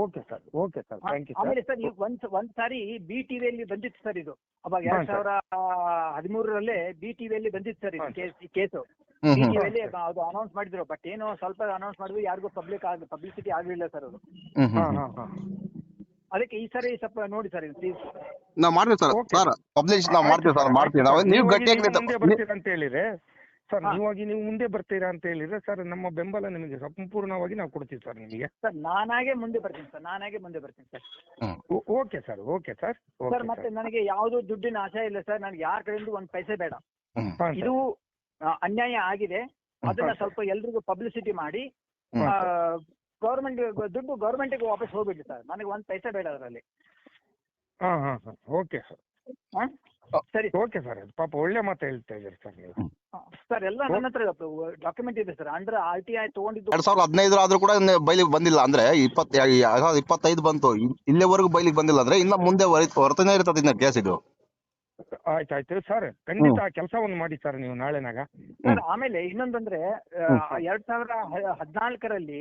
Okay sir okay sir thank you ಆಮೇಲೆ ಸರ್ ಈಗ ಒಂದ್ ಒಂದ್ ಸಾರಿ ಬಿ ಟಿವಿಯಲ್ಲಿ ಬಂದಿತ್ತು ಸರ್ ಇದು. ಅವಾಗ ಎರಡ್. ಸಾವಿರ ಹದಿಮೂರರಲ್ಲೇ ಬಿ ಟಿವಿಯಲ್ಲಿ ಬಂದಿತ್ತು ಸರ್ ಇದು. ಕೇಸ್ ಬಿ ಟಿವಿಯಲ್ಲಿ ಅದು ಅನೌನ್ಸ್ ಮಾಡಿದ್ರು ಬಟ್ ಏನೋ ಸ್ವಲ್ಪ ಅನೌನ್ಸ್ ಮಾಡಿದ್ರು ಯಾರಿಗೂ ಪಬ್ಲಿಕ್ ಆಗ ಪಬ್ಲಿಸಿಟಿ ಆಗಲಿಲ್ಲ ಸರ್ ಅದು. ಅದಕ್ಕೆ ಈ ಸರಿ ಸ್ವಲ್ಪ ನೋಡಿ ಸರ್ ಪ್ಲೀಸ್ ನಾವು ಮಾಡ್ತೀವಿ ಸರ್ Okay. ಸರ್ ಪಬ್ಲಿಷ್ ನಾವು ಮಾಡ್ತೀವಿ ಸರ್ ಮಾಡ್ತೀವಿ. ನಾವು ನೀವು ಗಟ್ಟಿಯಾಗಿ ಮುಂದೆ ಬರ್ತೀರಾ ಅಂತ ಹೇಳಿದ್ರೆ ಸರ್ ಹಾ. ನೀವಾಗಿ ನೀವು ಮುಂದೆ ಬರ್ತೀರಾ ಅಂತ ಹೇಳಿದ್ರೆ ಸರ್ ನಮ್ಮ ಬೆಂಬಲ ನಿಮಗೆ ಸಂಪೂರ್ಣವಾಗಿ ನಾವು ಕೊಡ್ತೀವಿ ಸರ್ ನಿಮಗೆ. ಸರ್ ನಾನಾಗೆ ಮುಂದೆ ಬರ್ತೀನಿ ಸರ್ ನಾನಾಗೆ ಮುಂದೆ ಬರ್ತೀನಿ sir. Okay sir okay sir sir ಮತ್ತೆ ನನಗೆ ಯಾವುದು ದುಡ್ಡಿನ ಆಸೆ ಇಲ್ಲ ಸರ್ ನನಗೆ ಯಾರ ಕಡೆಯಿಂದ ಒಂದ್ ಪೈಸೆ ಬೇಡ. ಹ್ಮ್. ಇದು ಆ, ಅನ್ಯಾಯ ಆಗಿದೆ. ಅದನ್ನ ಸ್ವಲ್ಪ ಎಲ್ರಿಗೂ ಪಬ್ಲಿಸಿಟಿ ಮಾಡಿ ಹ್ಮ್. ಗೌರ್ಮೆಂಟ್ ದುಡ್ಡು ಗೌರ್ಮೆಂಟಿಗೆ ವಾಪಸ್ ಹೋಗ್ಬಿಡ್ಲಿ ಸರ್. ನನಗೆ ಒಂದ್ ಪೈಸೆ ಬೇಡ ಅದರಲ್ಲಿ. ಹಾ ಹಾ ಹಾ. Okay sir. ಸರಿ. Okay sir. ಪಾಪ ಒಳ್ಳೆ ಮಾತು ಹೇಳ್ತಾ ಇದ್ದೀರಿ ಸರ್ ನೀವು. ಸರ್ ಎಲ್ಲ ನನ್ನ ಹತ್ರ ಡಾಕ್ಯುಮೆಂಟ್ ಇದೆ sir. Under R T I ತಗೊಂಡಿದ್ದು ಎರಡ್ ಸಾವಿರದ ಹದಿನೈದು ಆದ್ರೂ ಕೂಡ ಇನ್ನು ಬೈಲಿಗೆ ಬಂದಿಲ್ಲ ಅಂದ್ರೆ ಇಪ್ಪತ್ ಎರಡ್ ಸಾವಿರದ ಇಪ್ಪತ್ತೈದು ಬಂತು. ಇ- ಇಲ್ಲಿವರೆಗೂ ಬೈಲಿಗೆ ಬಂದಿಲ್ಲ ಅಂದ್ರೆ ಇನ್ನ ಮುಂದೆ ಹೊರತನೇ ಇರ್ತದೆ ಇನ್ನ ಕೇಸ್ ಇದು. ಆಯ್ತು ಆಯ್ತು ಸರ್ ಖಂಡಿತ ಆ ಒಂದು ಮಾಡಿ ಸರ್ ನೀವು ನಾಳೆನಾಗ. ಸರ್ ಆಮೇಲೆ ಇನ್ನೊಂದಂದ್ರೆ. ಎರಡ್ ಸಾವಿರ ಹದಿನಾಲ್ಕರಲ್ಲಿ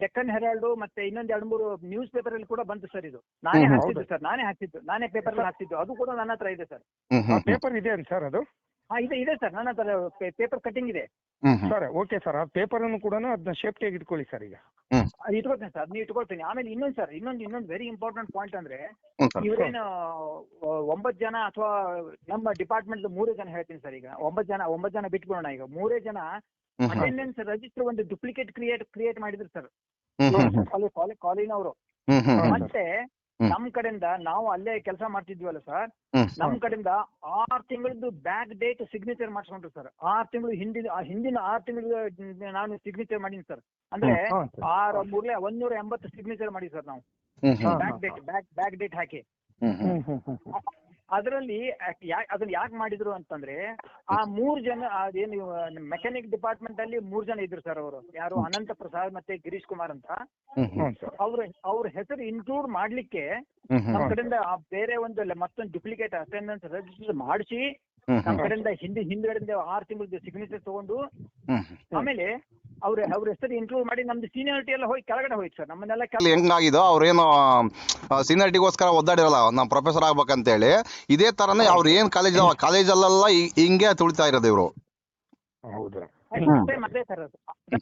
ಡೆಕ್ಕನ್ ಹೆರಾಲ್ಡ್ ಮತ್ತೆ ಇನ್ನೊಂದ್ ಎರಡ್ ಮೂರು ನ್ಯೂಸ್ ಪೇಪರ್ ಅಲ್ಲಿ ಕೂಡ ಬಂತು ಸರ್ ಇದು. ನಾನೇ. ಹಾಕ್ತಿದ್ದು ಸರ್ ನಾನೇ ಹಾಕ್ತಿದ್ದು ನಾನೇ ಪೇಪರ್ ಅಲ್ಲಿ ಹಾಕ್ತಿದ್ದು ಅದು ಕೂಡ ನನ್ನ ಹತ್ರ ಇದೆ ಸರ್. ಪೇಪರ್ ಇದೆ ಅಂತ ಸರ್ ಅದು? ಹಾ ಇದೆ ಇದೆ ಸರ್. ನನ್ನ ಹತ್ರ ಪೇಪರ್ ಕಟಿಂಗ್ ಇದೆ. ಹ್ಮ್ ಹ್ಮ್. Sir okay sir. ಆ ಪೇಪರ್ ಅನ್ನು ಕೂಡ ಅದನ್ನ ಸೇಫ್ಟಿಯಾಗಿ ಇಟ್ಕೊಳ್ಳಿ ಸರ್ ಈಗ. ಅದು ಇಟ್ಕೊಳ್ತೀನಿ ಸರ್. ಅದನ್ನ ಇಟ್ಕೊಳ್ತೀನಿ. ಆಮೇಲೆ ಇನ್ನೊಂದು ಸರ್ ಇನ್ನೊಂದು ಇನ್ನೊಂದು ವೆರಿ ಇಂಪಾರ್ಟೆಂಟ್ ಪಾಯಿಂಟ್ ಅಂದ್ರೆ ಹ್ಮ್ ಸರ್. ಇವರೇನು ಒಂಬತ್ತು ಜನ ಅಥವಾ ನಮ್ಮ ಡಿಪಾರ್ಟ್ಮೆಂಟ್ ಮೂರೇ ಜನ ಹೇಳ್ತೀನಿ ಸರ್ ಈಗ. ಒಂಬತ್ತು ಜನ ಒಂಬತ್ತು ಜನ ಬಿಟ್ಬಿಡೋಣ ಈಗ. ಮೂರೇ ಜನ ಹ್ಮ್ ಹ್ಮ್. ಅಟೆಂಡೆನ್ಸ್ ರಿಜಿಸ್ಟರ್ ಒಂದು ಡುಪ್ಲಿಕೇಟ್ ಕ್ರಿಯೇಟ್ ಕ್ರಿಯೇಟ್ ಮಾಡಿದ್ರು ಸರ್. ಹ್ಮ್ ಹ್ಮ್ ಕಾಲೇಜ್ ಕಾಲೇಜಿನವರು ಹ್ಮ್ ಹ್ಮ್ ಹ್ಮ್ ಮತ್ತೆ ಹ್ಮ್. ನಮ್ ಕಡೆಯಿಂದ ನಾವು ಅಲ್ಲೇ ಕೆಲಸ ಮಾಡ್ತಿದ್ವಲ್ಲ ಸರ್. ನಮ್ ಕಡೆಯಿಂದ ಆರ್ ತಿಂಗಳದ್ದು ಬ್ಯಾಕ್ ಡೇಟ್ ಸಿಗ್ನೇಚರ್ ಮಾಡಿಸ್ಕೊಂಡ್ರು ಸರ್. ಆರ್ ತಿಂಗಳು ಹಿಂದಿನ ಆ ಹಿಂದಿನ ಆರ್ ತಿಂಗಳ ನಾನು ಸಿಗ್ನೇಚರ್ ಮಾಡೀನಿ ಸರ್. ಅಂದ್ರೆ ಆರ್ ಮೂರ್ಲೆ ಒಂದೂರ ಎಂಬತ್ತು ಸಿಗ್ನೇಚರ್ ಮಾಡಿ ಸರ್ ನಾವು. Back date back back date ಹಾಕಿ. ಅದರಲ್ಲಿ ಅದನ್ನ ಯಾಕೆ ಮಾಡಿದ್ರು ಅಂತಂದ್ರೆ ಆ ಮೂರ್ ಜನ ಅದೇನು ಮೆಕ್ಯಾನಿಕ್ ಡಿಪಾರ್ಟ್ಮೆಂಟ್ ಅಲ್ಲಿ ಮೂರ್ ಜನ ಇದ್ರು ಸರ್ ಅವರು. ಯಾರು ಅನಂತ ಪ್ರಸಾದ್ ಮತ್ತೆ ಗಿರೀಶ್ ಕುಮಾರ್ ಅಂತ. ಹ್ಮ್ ಹ್ಮ್. ಸರ್ ಅವ್ರ ಅವ್ರ ಹೆಸರು ಇನ್ಕ್ಲೂಡ್ ಮಾಡ್ಲಿಕ್ಕೆ ನಮ್ ಕಡೆಯಿಂದ ಆ ಬೇರೆ ಒಂದು ಮತ್ತೊಂದು ಡುಪ್ಲಿಕೇಟ್ ಅಟೆಂಡೆನ್ಸ್ ರಿಜಿಸ್ಟರ್ ಮಾಡಿಸಿ ಹ್ಮ್ ನಮ್ ಹ್ಮ್. ಕಡೆಯಿಂದ ಹಿಂದಿ ಹಿಂದ್ಗಡೆಯಿಂದ ಆರ್ ತಿಂಗಳ ಸಿಗ್ನೇಚರ್ ತಗೊಂಡು ಆಮೇಲೆ ಅವ್ರ ಅವ್ರ ಹೆಸರು ಇನ್ಕ್ಲೂಡ್ ಮಾಡಿ ನಮ್ದು ಸೀನಿಯಾರಿಟಿ ಎಲ್ಲ ಹೋಗಿ ಕೆಳಗಡೆ ಹೋಯ್ತು ಸರ್. ನಮ್ಮನ್ನೆಲ್ಲ ಹೆಂಗಾಗಿದೋ ಅವ್ರೇನು ಸೀನಿಯರಿಟಿಗೋಸ್ಕರ ಒದ್ದಾಡಿರಲ್ಲ ನಾವು ಪ್ರೊಫೆಸರ್ ಆಗ್ಬೇಕಂತೇಳಿ. ಇದೇ ತರನೇ ಅವ್ರು ಏನ್ ಕಾಲೇಜ್ ಕಾಲೇಜಲ್ಲೆಲ್ಲ ಹಿಂಗೆ ತುಳಿತಾ ಇರೋದು ಇವರು. ಹೌದು. ಮತ್ತೆ ಮತ್ತೆ ಸರ್ ಅದು.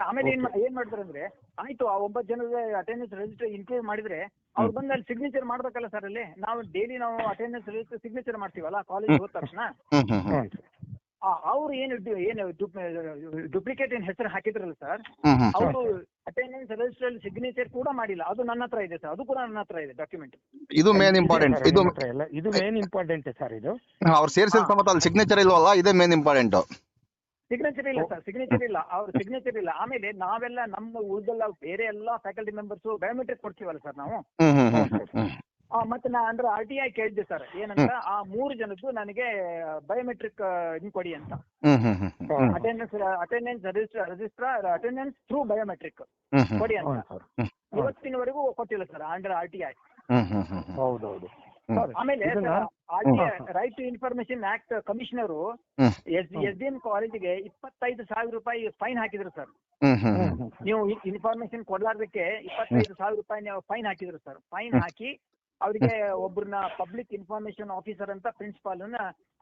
ಆಮೇಲೆ ಏನ್ ಏನ್ ಮಾಡಿದ್ರು ಅಂದ್ರೆ ಆಯ್ತು ಆ ಒಂಬತ್ತು ಜನದ ಅಟೆಂಡೆನ್ಸ್ ರಿಜಿಸ್ಟರ್ ಇನ್ಕ್ಲೂಡ್ ಮಾಡಿದ್ರೆ ಅವ್ರು ಬಂದು ಅಲ್ಲಿ ಸಿಗ್ನೇಚರ್ ಮಾಡ್ಬೇಕಲ್ಲ ಸರ್ ಅಲ್ಲಿ? ನಾವು ಡೈಲಿ ನಾವು ಅಟೆಂಡೆನ್ಸ್ ರಿಜಿಸ್ಟರ್ ಸಿಗ್ನೇಚರ್ ಮಾಡ್ತೀವಲ್ಲ ಕಾಲೇಜ್ ಹೋದ ತಕ್ಷಣ? ಅವ್ರು ಏನು ಏನು ಡುಪ್ಲಿಕೇಟ್ ಏನ್ ಹೆಸರು ಹಾಕಿದ್ರಲ್ಲ ಸರ್ ಅವರು ಅಟೆಂಡೆನ್ಸ್ ರಿಜಿಸ್ಟರ್ ಸಿಗ್ನೇಚರ್ ಕೂಡ ಮಾಡಿಲ್ಲ. ಅದು ನನ್ನ ಹತ್ರ ಇದೆ ಸರ್ ಅದು ಕೂಡ ನನ್ನ ಹತ್ರ ಇದೆ ಡಾಕ್ಯುಮೆಂಟ್ ಇದು ಮೇನ್ ಇಂಪಾರ್ಟೆಂಟ್ ಇದು ಇದು ಮೇನ್ ಇಂಪಾರ್ಟೆಂಟ್ ಸರ್ ಇದು. ಅವ್ರು ಸೇರಿಸಿದ ಸಮತ ಅಲ್ಲಿ ಸಿಗ್ನೇಚರ್ ಇಲ್ವಲ್ಲ ಇದೇ ಮೇನ್ ಇಂಪಾರ್ಟೆಂಟ್ ಸಿಗ್ನೇಚರ್ ಇಲ್ಲ ಸರ್ ಸಿಗ್ನೇಚರ್ ಇಲ್ಲ ಅವ್ರ ಸಿಗ್ನೇಚರ್ ಇಲ್ಲ. ಆಮೇಲೆ ನಾವೆಲ್ಲ ನಮ್ಮ ಉಳಿದೆಲ್ಲ ಬೇರೆ ಎಲ್ಲಾ ಫ್ಯಾಕಲ್ಟಿ ಮೆಂಬರ್ಸ್ ಬಯೋಮೆಟ್ರಿಕ್ ಕೊಡ್ತೀವಲ್ಲ ಸರ್ ನಾವು? ಹ್ಮ್ ಹ್ಮ್ ಹ್ಮ್ ಹ್ಮ್ ಆ, ಮತ್ತೆ ನಾ ಅಂದ್ರೆ ಆರ್ ಟಿ ಐ ಕೇಳಿದ್ದೆ ಸರ್ ಏನಂತ ಆ ಮೂರು ಜನದ್ದು ನನಗೆ ಬಯೋಮೆಟ್ರಿಕ್ ಇನ್ ಕೊಡಿ ಅಂತ. ಹ್ಮ್ ಹ್ಮ್ ಹ್ಮ್ ಹ್ಮ್ attendance attendance register register attendance through biometric ಕೊಡಿ ಅಂತ. ಇವತ್ತಿನವರೆಗೂ ಕೊಟ್ಟಿಲ್ಲ sir under R T I ಹೌದೌದು. ಆಮೇಲೆ right to information act commissioner. S S D M ಕಾಲೇಜಿಗೆ ಇಪ್ಪತ್ತೈದು ಸಾವಿರ ರೂಪಾಯಿ ಫೈನ್ ಹಾಕಿದ್ರು ಸರ್. ನೀವು ಇನ್ಫಾರ್ಮೇಶನ್ ಕೊಡ್ಲಾರ್ದಕ್ಕೆ ಇಪ್ಪತ್ತೈದು ಸಾವಿರ ರೂಪಾಯಿ ನೀವು ಫೈನ್ ಹಾಕಿದ್ರು ಸರ್. ಫೈನ್ ಹಾಕಿ ಅವರಿಗೆ ಒಬ್ಬರನ್ನ ಪಬ್ಲಿಕ್ ಇನ್ಫಾರ್ಮೇಶನ್ ಆಫೀಸರ್ ಅಂತ ಪ್ರಿನ್ಸಿಪಾಲ್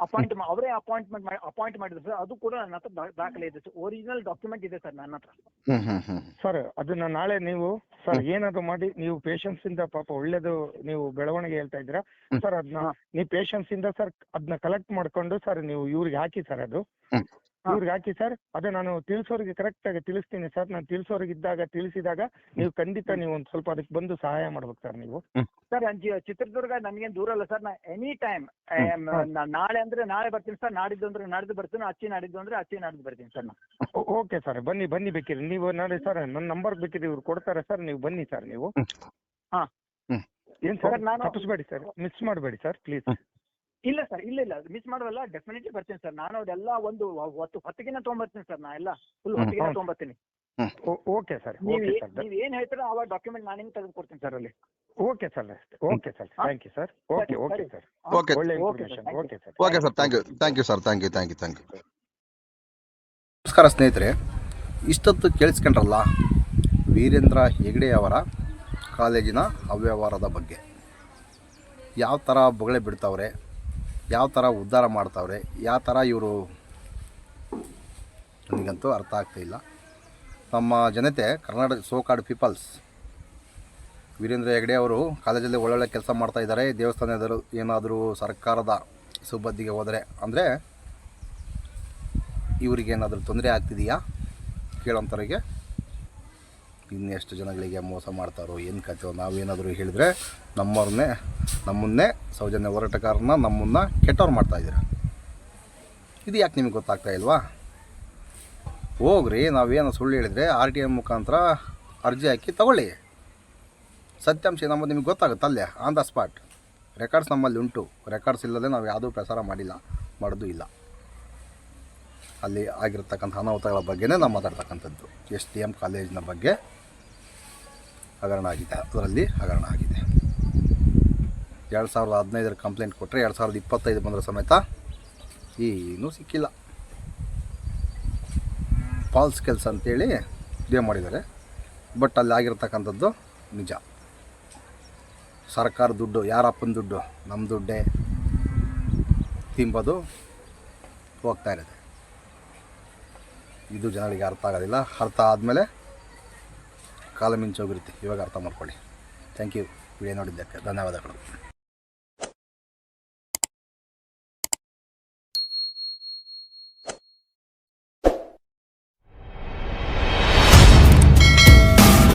ಅಪಾಯಿಂಟ್ ಅವರೇ ಅಪಾಯಿಂಟ್ಮೆಂಟ್ ಅಪಾಯಿಂಟ್ ಮಾಡಿದ್ರು ಸರ್. ಅದು ಕೂಡ ನನ್ನ ಹತ್ರ ದಾಖಲೆ ಇದೆ ಒರಿಜಿನಲ್ ಡಾಕ್ಯುಮೆಂಟ್ ಇದೆ ಸರ್ ನನ್ನ ಹತ್ರ. ಹ್ಮ್ ಹ್ಮ್ ಹ್ಮ್. ಸರ್ ಅದನ್ನ ನಾಳೆ ನೀವು ಸರ್ ಏನಾದ್ರು ಮಾಡಿ ನೀವು ಪೇಷನ್ಸ್ ಇಂದ ಪಾಪ ಒಳ್ಳೇದು ನೀವು ಬೆಳವಣಿಗೆ ಹೇಳ್ತಾ ಇದ್ದೀರಾ? ಸರ್ ಅದನ್ನ ನೀವು ಪೇಷನ್ಸ್ ಇಂದ ಸರ್ ಅದನ್ನ ಕಲೆಕ್ಟ್ ಮಾಡ್ಕೊಂಡು ಸರ್ ನೀವು ಇವ್ರಿಗೆ ಹಾಕಿ ಸರ್ ಅದು. ಹ್ಮ್. ಇವ್ರಿಗೆ ಹಾಕಿ ಸರ್ ಅದೇ ನಾನು ತಿಳಿಸೋರಿಗೆ ಕರೆಕ್ಟ್ ಆಗಿ ತಿಳಿಸ್ತೀನಿ ಸರ್. ನಾನು ತಿಳಿಸೋರಿಗೆ ಇದ್ದಾಗ ತಿಳಿಸಿದಾಗ ನೀವು ಖಂಡಿತ ನೀವು ಒಂದ್ ಸ್ವಲ್ಪ ಅದಕ್ಕೆ ಬಂದು ಸಹಾಯ ಮಾಡ್ಬೇಕು ಸರ್ ನೀವು. ಸರ್ ಚಿತ್ರದುರ್ಗ ನನ್ಗೇನ್ ದೂರ ಅಲ್ಲ ಸರ್. ನಾ ಎನಿ ಟೈಮ್ ನಾಳೆ ಅಂದ್ರೆ ನಾಳೆ ಬರ್ತೀನಿ ಸರ್. ನಾಡಿದ್ದು ಅಂದ್ರೆ ನಾಡಿದ್ದು ಬರ್ತೀನಿ ಅಚ್ಚಿ ನಾಡಿದ್ದು ಅಂದ್ರೆ ಅಚ್ಚಿ ನಾಡಿದ್ದು ಬರ್ತೀನಿ ಸರ್ ನಾ. Okay sir. ಬನ್ನಿ ಬನ್ನಿ ಬೇಕಿರಿ ನೀವು ನಾಳೆ ಸರ್ ನನ್ನ ನಂಬರ್ ಬೇಕಿರಿ ಇವ್ರು ಕೊಡ್ತಾರೆ ಸರ್. ನೀವು ಬನ್ನಿ ಸರ್ ನೀವು. ಹಾ. ಹ್ಮ್. ಏನ್ ಸರ್? ಸರ್, ನಾನು- ತಪ್ಪಿಸ್ಬೇಡಿ ಸರ್. ಮಿಸ್ ಮಾಡಬೇಡಿ ಸರ್. ಪ್ಲೀಸ್. ಇಲ್ಲ ಸರ್ ಇಲ್ಲ ಇಲ್ಲ. ಮಿಸ್ ಮಾಡೋಲ್ಲ ಡೆಫಿನೆಟ್ಲಿ ಬರ್ತೀನಿ ಸರ್. ನಾನು ಅದೆಲ್ಲ ಒಂದು ಹೊತ್ತು ಹೊತ್ತಿಗೆನ ತೊಗೊಂಬರ್ತೀನಿ ಸರ್ ನಾ ಎಲ್ಲ. ಫುಲ್ ಹೊತ್ತಿಗೆ ಹೊತ್ತಿಗೆನ. ತೊಗೊಂಬರ್ತೀನಿ. Okay sir. ನೀವು ಓಕೆ ಸರ್. ನೀವ್ ಏನ್ ಹೇಳ್ತೀರೋ ಅವಾಗ ಡಾಕ್ಯುಮೆಂಟ್ ನಾನು ನಿಮ್ಗೆ ತೆಗೆದು ಕೊಡ್ತೀನಿ ಸರ್ ಅಲ್ಲಿ. Okay sir okay sir. Thank you sir okay okay sir. Okay. ಒಳ್ಳೆ. Information okay sir. Okay sir. Thank you thank you sir thank you thank you thank you thank you ನಮಸ್ಕಾರ ಸ್ನೇಹಿತರೆ. ಇಷ್ಟೊತ್ತು ಕೇಳಿಸ್ಕೊಂಡ್ರಲ್ಲ ವೀರೇಂದ್ರ ಹೆಗ್ಡೆ ಅವರ ಕಾಲೇಜಿನ ಅವ್ಯವಹಾರದ ಬಗ್ಗೆ. ಯಾವ ಥರ ಬೊಗಳೆ ಬಿಡ್ತಾವ್ರೆ? ಯಾವ ಥರ ಉದ್ಧಾರ ಮಾಡ್ತಾವ್ರೆ, ಯಾವ ಥರ ಇವರು ನನಗಂತೂ ಅರ್ಥ ಆಗ್ತಾಯಿಲ್ಲ ನಮ್ಮ ಜನತೆ ಕರ್ನಾಟಕ ಸೋಕಾಡ್ ಪೀಪಲ್ಸ್ ವೀರೇಂದ್ರ ಹೆಗ್ಡೆ ಅವರು ಕಾಲೇಜಲ್ಲಿ ಒಳ್ಳೊಳ್ಳೆ ಕೆಲಸ ಮಾಡ್ತಾ ಇದ್ದಾರೆ. ದೇವಸ್ಥಾನದರು ಏನಾದರೂ ಸರ್ಕಾರದ ಸುಬದ್ದಿಗೆ ಹೋದರೆ ಅಂದರೆ ಇವರಿಗೇನಾದರೂ ತೊಂದರೆ ಆಗ್ತಿದೆಯಾ? ಕೇಳೋಂಥವ್ರಿಗೆ ಇನ್ನೆಷ್ಟು ಜನಗಳಿಗೆ ಮೋಸ ಮಾಡ್ತಾರೋ, ಏನು ಕಥೆಯೋ ನಾವೇನಾದರೂ ಹೇಳಿದರೆ ನಮ್ಮವ್ರನ್ನೇ, ನಮ್ಮನ್ನೇ ಸೌಜನ್ಯ ಹೋರಾಟಗಾರನ ನಮ್ಮನ್ನು ಕೆಟ್ಟವ್ರು ಮಾಡ್ತಾಯಿದ್ದೀರ ಇದು ಯಾಕೆ ನಿಮಗೆ ಗೊತ್ತಾಗ್ತಾ ಇಲ್ವಾ? ಹೋಗ್ರಿ, ನಾವೇನು ಸುಳ್ಳು ಹೇಳಿದರೆ ಆರ್ ಟಿ ಐ ಮುಖಾಂತರ ಅರ್ಜಿ ಹಾಕಿ ತಗೊಳ್ಳಿ. ಸತ್ಯಾಂಶ ನಮ್ಮ ನಿಮಗೆ ಗೊತ್ತಾಗುತ್ತೆ ಅಲ್ಲೇ ಆನ್ ದ ಸ್ಪಾಟ್ ರೆಕಾರ್ಡ್ಸ್ ನಮ್ಮಲ್ಲಿ ಉಂಟು. ರೆಕಾರ್ಡ್ಸ್ ಇಲ್ಲದೆ ನಾವು ಯಾವುದೂ ಪ್ರಸಾರ ಮಾಡಿಲ್ಲ, ಮಾಡೋದು ಇಲ್ಲ. ಅಲ್ಲಿ ಆಗಿರ್ತಕ್ಕಂಥ ಅನಾಹುತಗಳ ಬಗ್ಗೆನೇ ನಾವು ಮಾತಾಡ್ತಕ್ಕಂಥದ್ದು. ಎಸ್ ಡಿ ಎಂ ಕಾಲೇಜಿನ ಬಗ್ಗೆ ಹಗರಣ ಆಗಿದೆ ಅದರಲ್ಲಿ ಹಗರಣ ಆಗಿದೆ ಎರಡು ಸಾವಿರದ ಹದಿನೈದರ ಕಂಪ್ಲೇಂಟ್ ಕೊಟ್ಟರೆ ಎರಡು ಸಾವಿರದ ಇಪ್ಪತ್ತೈದು ಬಂದರೆ ಸಮೇತ ಏನೂ ಸಿಕ್ಕಿಲ್ಲ. ಫಾಲ್ಸ್ ಕೆಲಸ ಅಂತೇಳಿ ಇದೇ ಮಾಡಿದ್ದಾರೆ. ಬಟ್ ಅಲ್ಲಿ ಆಗಿರ್ತಕ್ಕಂಥದ್ದು ನಿಜ. ಸರ್ಕಾರ ದುಡ್ಡು ಯಾರಪ್ಪನ ದುಡ್ಡು ನಮ್ಮ ದುಡ್ಡೇ ತಿಂಬೋದು ಹೋಗ್ತಾ ಇರುತ್ತೆ. ಇದು ಜನಗಳಿಗೆ ಅರ್ಥ ಆಗೋದಿಲ್ಲ. ಅರ್ಥ ಆದಮೇಲೆ ಕಾಲ ಮಿಂಚೋಗಿರುತ್ತೆ. ಇವಾಗ ಅರ್ಥ ಮಾಡ್ಕೊಳ್ಳಿ. ಥ್ಯಾಂಕ್ ಯು ವಿಡಿಯೋ ನೋಡಿದ್ದಕ್ಕೆ ಧನ್ಯವಾದಗಳು.